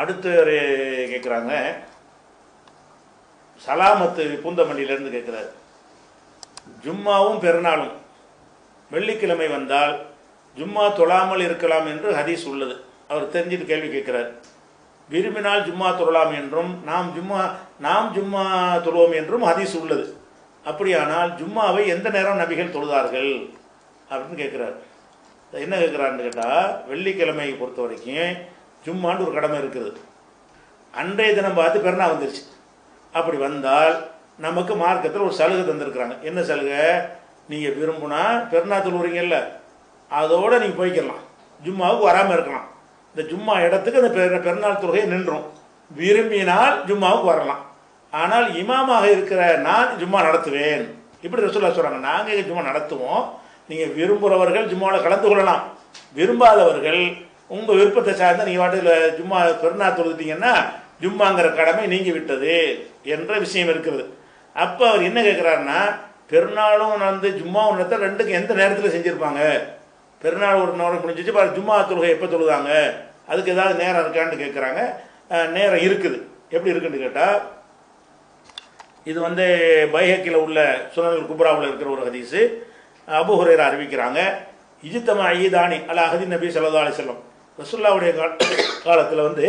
அடுத்து கேட்குறாங்க சலாமத்து பூந்தமல்லியிலேருந்து கேட்குறாரு ஜும்மாவும் பெருநாளும். வெள்ளிக்கிழமை வந்தால் ஜும்மா தொழாமல் இருக்கலாம் என்று ஹதீஸ் உள்ளது. அவர் தெரிஞ்சுட்டு கேள்வி கேட்குறார் விரும்பினால் ஜும்மா தொழலாம் என்றும் நாம் ஜும்மா நாம் ஜும்மா தொழுவோம் என்றும் ஹதீஸ் உள்ளது. அப்படியானால் ஜும்மாவை எந்த நேரம் நபிகள் தொழுதார்கள்? அப்படின்னு கேட்குறாரு என்ன கேட்குறாருன்னு கேட்டால் வெள்ளிக்கிழமையை பொறுத்த வரைக்கும் ஜும்மான்னு ஒரு கடமை இருக்குது. அன்றைய தினம் பார்த்து பெருநா வந்துருச்சு. அப்படி வந்தால் நமக்கு மார்க்கத்தில் ஒரு சலுகை தந்திருக்கிறாங்க. என்ன சலுகை? நீங்கள் விரும்புனா பெருநா தொழுவுறீங்கல்ல அதோட நீங்கள் போய்க்கலாம். ஜும்மாவுக்கு வராமல் இருக்கலாம். இந்த ஜும்மா இடத்துக்கு அந்த பெரு பெருநாள் தொழுகை நின்றும். விரும்பினால் ஜும்மாவுக்கு வரலாம். ஆனால் இமாமாக இருக்கிற நான் ஜும்மா நடத்துவேன். இப்படி ரசூல்லா சொல்கிறாங்க நாங்கள் ஜும்மா நடத்துவோம். நீங்கள் விரும்புகிறவர்கள் ஜும்மாவில் கலந்து கொள்ளலாம். விரும்பாதவர்கள் உங்கள் விருப்பத்தை சார்ந்த நீங்கள் வாட்டில் ஜும்மா பெருநாள் தொழுதுட்டீங்கன்னா ஜும்மாங்கிற கடமை நீங்கி விட்டது என்ற விஷயம் இருக்கிறது அப்போ அவர் என்ன கேட்குறாருன்னா பெருநாளும் வந்து ஜும்மாவும் நடத்த ரெண்டுக்கும் எந்த நேரத்தில் செஞ்சுருப்பாங்க? பெருநாள் ஒரு நேரம் முடிஞ்சிச்சு பாரு ஜும்மா தொழுகை எப்போ தொழுதாங்க? அதுக்கு ஏதாவது நேரம் இருக்கான்னு கேட்குறாங்க நேரம் இருக்குது. எப்படி இருக்குன்னு கேட்டால் இது வந்து பைஹக்கில் உள்ள சுனல் குப்ராவில் இருக்கிற ஒரு ஹதீஸு. அபுஹுரேரா அறிவிக்கிறாங்க இஜித்தம ஐதானி அல அஹதி நபி சல்லா அலிசல்லம் ரசுல்லாவுடைய காலத்தில் வந்து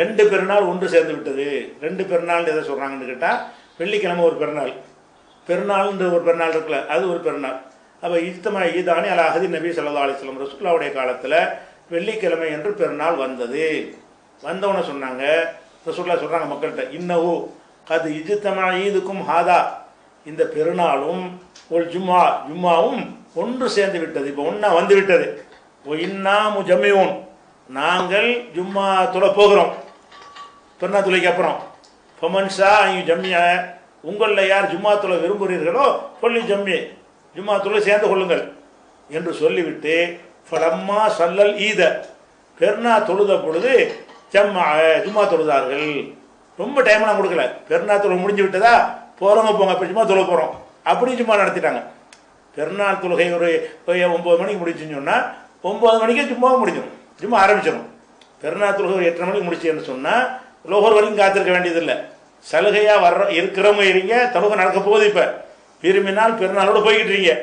ரெண்டு பெருநாள் ஒன்று சேர்ந்து விட்டது. ரெண்டு பெருநாள் எதை சொல்கிறாங்கன்னு கேட்டால் வெள்ளிக்கிழமை ஒரு பெருநாள். பெருநாள்ன்ற ஒரு பெருநாள் இருக்குல்ல அது ஒரு பெருநாள். அப்போ இஜ்தமா ஈதானி அல அஹதி நபி சல்லா அலிஸ்லாம் ரசுல்லாவுடைய காலத்தில் வெள்ளிக்கிழமை என்று பெருநாள் வந்தது. வந்தவன சொன்னாங்க ரசுல்லா சொல்கிறாங்க மக்கள்கிட்ட இன்னவோ அது இஜித்தமா ஈதுக்கும் ஹாதா. இந்த பெருநாளும் ஒரு ஜும்மா ஜும்மாவும் ஒன்று சேர்ந்து விட்டது. இப்போ ஒன்றா வந்து விட்டது. இன்னா முஜமியூன் நாங்கள் ஜும்மா தொழ போகிறோம். பெருநா துளைக்கு அப்புறம். ஃபமன்ஷா ஐயோ ஜம்மிய உங்களில் யார் ஜும்மா தொலை விரும்புகிறீர்களோ சொல்லி ஜம்மி. ஜும்மா தொலை சேர்ந்து கொள்ளுங்கள். என்று சொல்லிவிட்டு ஃபலம்மா சல்லல் ஈத பெருநா தொழுத பொழுது ஜம்மா ஜும்மா தொழுதார்கள். ரொம்ப டைம்லாம் கொடுக்கல. பெருநா தொழுகை முடிஞ்சு விட்டதா? போகிறவங்க போங்க இப்போ ஜும்மா தொழ போகிறோம் அப்படி ஜும்மா நடத்திட்டாங்க. பெருநாள் தொழுகை ஒரு ஒரு ஒம்பது மணிக்கு முடிச்சுன்னு சொன்னால் ஒம்பது மணிக்கே ஜும்மாவும் முடிஞ்சிடும். சும்மா ஆரம்பிச்சிடும். பெருநாள் தொழுகை ஒரு எட்டரை மணிக்கு முடிச்சேன்னு சொன்னால் லோகர் வரைக்கும் காத்திருக்க வேண்டியதில்லை. சலுகையாக வர்ற இருக்கிறவங்க இருங்க தொழுகை நடக்க போகுது இப்போ. விரும்பினால் பெருநாளோட போய்கிட்டு இருக்கீங்க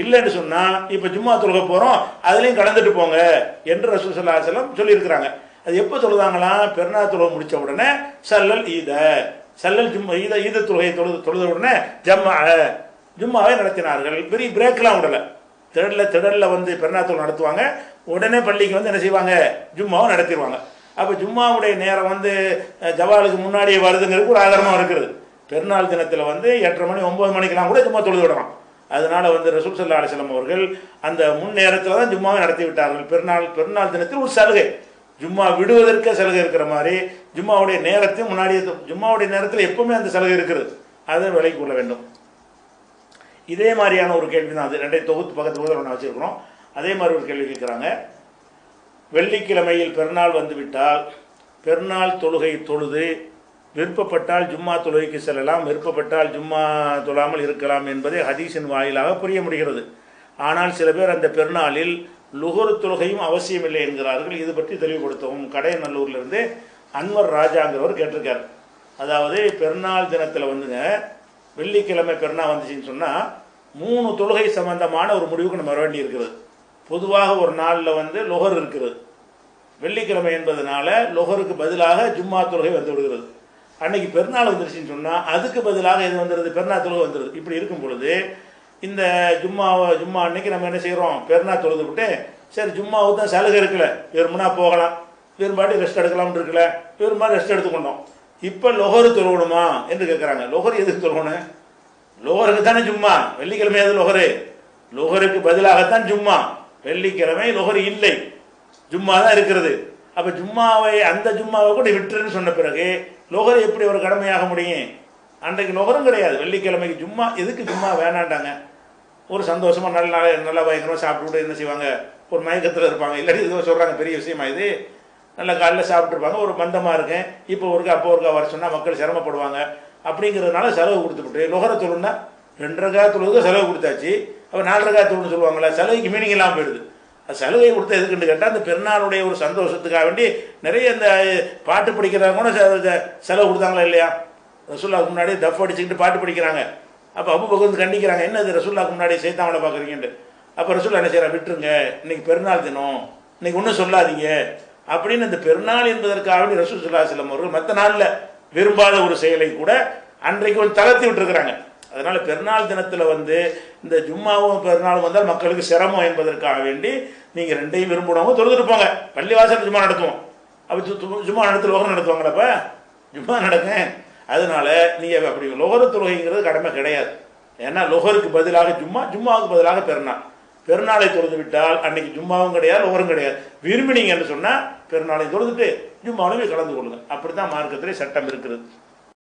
இல்லைன்னு சொன்னால் இப்போ ஜும்மா தொழுக போகிறோம் அதுலேயும் கடந்துட்டு போங்க என்று ரசூல் சல்லா சொல்லியிருக்கிறாங்க. அது எப்போ தொழுதாங்களாம் பெருநாள் தொழுகை முடித்த உடனே சல்லல் ஈத. சல்லல் ஜும்மா ஈத ஈத தொழுகையை தொழுது தொழுத உடனே ஜம்மா ஜும்மாவை நடத்தினார்கள். பெரிய பிரேக்கெலாம் விடலை. திடலில் திடலில் வந்து பெருநாத்தூர் நடத்துவாங்க. உடனே பள்ளிக்கு வந்து என்ன செய்வாங்க? ஜும்மாவும் நடத்திடுவாங்க. அப்போ ஜும்மாவுடைய நேரம் வந்து ஜவாலுக்கு முன்னாடியே வருதுங்கிறது ஒரு ஆதாரமாக இருக்குது பெருநாள் தினத்தில் வந்து எட்டரை மணி ஒம்பது மணிக்கெல்லாம் கூட ஜும்மா தொழுது விடலாம். அதனால் வந்து ரசூல் சல்லா அலிஸ்லாம் அவர்கள் அந்த முன் நேரத்தில் தான் ஜும்மாவை நடத்தி விட்டார்கள். பெருநாள் பெருநாள் தினத்தில் ஒரு சலுகை. ஜும்மா விடுவதற்கே சலுகை இருக்கிற மாதிரி ஜும்மாவுடைய நேரத்தையும் முன்னாடியே ஜும்மாவுடைய நேரத்தில் எப்பவுமே அந்த சலுகை இருக்குது. அதை விலைக்கு கொள்ள வேண்டும். இதே மாதிரியான ஒரு கேள்வி தான். அது ரெண்டே தொகுத்து பக்கத்து பக்கத்தில் ஒன்று வச்சுருக்கிறோம் அதே மாதிரி ஒரு கேள்வி கேட்குறாங்க வெள்ளிக்கிழமையில் பெருநாள் வந்துவிட்டால் பெருநாள் தொழுகை தொழுது விருப்பப்பட்டால் ஜும்மா தொழுகைக்கு செல்லலாம். விருப்பப்பட்டால் ஜும்மா தொழாமல் இருக்கலாம் என்பதை ஹதீஸின் வாயிலாக புரிய முடிகிறது. ஆனால் சில பேர் அந்த பெருநாளில் லுகர் தொழுகையும் அவசியமில்லை என்கிறார்கள். இது பற்றி தெளிவுபடுத்தவும் கடையநல்லூர்லேருந்து அன்வர் ராஜாங்கிறவர் கேட்டிருக்கார். அதாவது பெருநாள் தினத்தில் வந்துங்க வெள்ளிக்கிழமை பெருனா வந்துச்சுன்னு சொன்னால் மூணு தொழுகை சம்பந்தமான ஒரு முடிவுக்கு நம்ம வர வேண்டி இருக்கிறது பொதுவாக ஒரு நாளில் வந்து லொஹர் இருக்கிறது வெள்ளிக்கிழமை என்பதனால லொஹருக்கு பதிலாக ஜும்மா தொழுகை வந்து விடுகிறது. அன்னைக்கு பெருநாள் வந்துருச்சுன்னு சொன்னால் அதுக்கு பதிலாக இது வந்துடுது பெருநாள் தொழுகை வந்துடுது இப்படி இருக்கும் பொழுது இந்த ஜும்மா ஜும்மா அன்னைக்கு நம்ம என்ன செய்கிறோம் பெருநாள் தொழுது விட்டு சரி ஜும்மாவுக்கு தான் சலுகை இருக்குல்ல. விரும்பினா போகலாம். விரும்பாட்டி ரெஸ்ட் எடுக்கலாம்னு இருக்கல விரும்பா ரெஸ்ட் எடுத்துக்கொண்டோம். இப்போ லொஹரு தொழுகணுமா என்று கேட்குறாங்க லொஹர் எதுக்கு தொழுகணும்? லோகருக்கு தானே ஜும்மா. வெள்ளிக்கிழமை அது லோகரு? லோகருக்கு பதிலாகத்தான் ஜும்மா. வெள்ளிக்கிழமை லோகர் இல்லை. ஜும்மா தான் இருக்கிறது. அப்போ ஜும்மாவை அந்த ஜும்மாவை கூட விட்டுருன்னு சொன்ன பிறகு லோகர் எப்படி ஒரு கடமையாக முடியும்? அன்றைக்கு லோகரும் கிடையாது. வெள்ளிக்கிழமைக்கு ஜும்மா எதுக்கு ஜும்மா வேணாண்டாங்க ஒரு சந்தோஷமாக நல்ல நாள் நல்லா பயங்கரமாக சாப்பிட்டு என்ன செய்வாங்க? ஒரு மயக்கத்தில் இருப்பாங்க. இல்லாட்டி இது சொல்கிறாங்க பெரிய விஷயமா இது. நல்லா காலையில் சாப்பிட்ருப்பாங்க ஒரு மந்தமாக இருக்கேன் இப்போ ஒருக்கா அப்போ ஒருக்கா வர சொன்னால் மக்கள் சிரமப்படுவாங்க. அப்படிங்கிறதுனால செலவு கொடுத்துக்கிட்டு நுகர தொழுன்னா ரெண்டரைக்கா தொழுவுக்கு செலவு கொடுத்தாச்சு. அப்போ நாலரைக்கா காய தொழுன்னு சொல்லுவாங்களே செலவுக்கு மீனிங் இல்லாமல் போயிடுது. அது சலுகை கொடுத்த எதுக்குன்னு கேட்டால் அந்த பெருநாளுடைய ஒரு சந்தோஷத்துக்காக வேண்டி நிறைய இந்த பாட்டு படிக்கிறவங்க கூட செலவு கொடுத்தாங்களா இல்லையா? ரசூல்லாவுக்கு முன்னாடி தஃப் அடிச்சுக்கிட்டு பாட்டு படிக்கிறாங்க. அப்போ அப்பு பகுந்து கண்டிக்கிறாங்க என்ன இது ரசூல்லாவுக்கு முன்னாடி சைத்தாமலை பார்க்குறீங்கன்ட்டு அப்போ ரசூல்லா என்ன செய்கிறா விட்டுருங்க இன்னைக்கு பெருநாள் தினம் இன்னைக்கு ஒன்றும் சொல்லாதீங்க. அப்படின்னு இந்த பெருநாள் என்பதற்காக வேண்டி சுல்லா அவர்கள் மற்ற நாளில் விரும்பாத ஒரு செயலை கூட அன்றைக்கு ஒரு தளர்த்தி விட்டுருக்குறாங்க. அதனால பெருநாள் தினத்தில் வந்து இந்த ஜும்மாவும் பெருநாளும் வந்தால் மக்களுக்கு சிரமம் என்பதற்காக வேண்டி நீங்கள் ரெண்டையும் விரும்பினவங்க தொழுதுட்டு போங்க. பள்ளிவாசல் ஜும்மா நடத்துவோம். அப்போ ஜும்மா நடத்து லோகர் நடத்துவாங்களப்ப ஜும்மா நடக்க அதனால நீங்கள் அப்படி லோகர தொழுகைங்கிறது கடமை கிடையாது. ஏன்னா லோகருக்கு பதிலாக ஜும்மா ஜும்மாவுக்கு பதிலாக பெருநாள். பெருநாளை தொழுது விட்டால் அன்னைக்கு ஜும்மாவும் கிடையாது லோகரும் கிடையாது. விரும்பினீங்கன்னு சொன்னால் பெருநாளையும் தொழுதுட்டு ஜும்மாவிலுமே கலந்து கொள்ளுங்கள் அப்படி தான் மார்க்கத்திலே சட்டம் இருக்கிறது.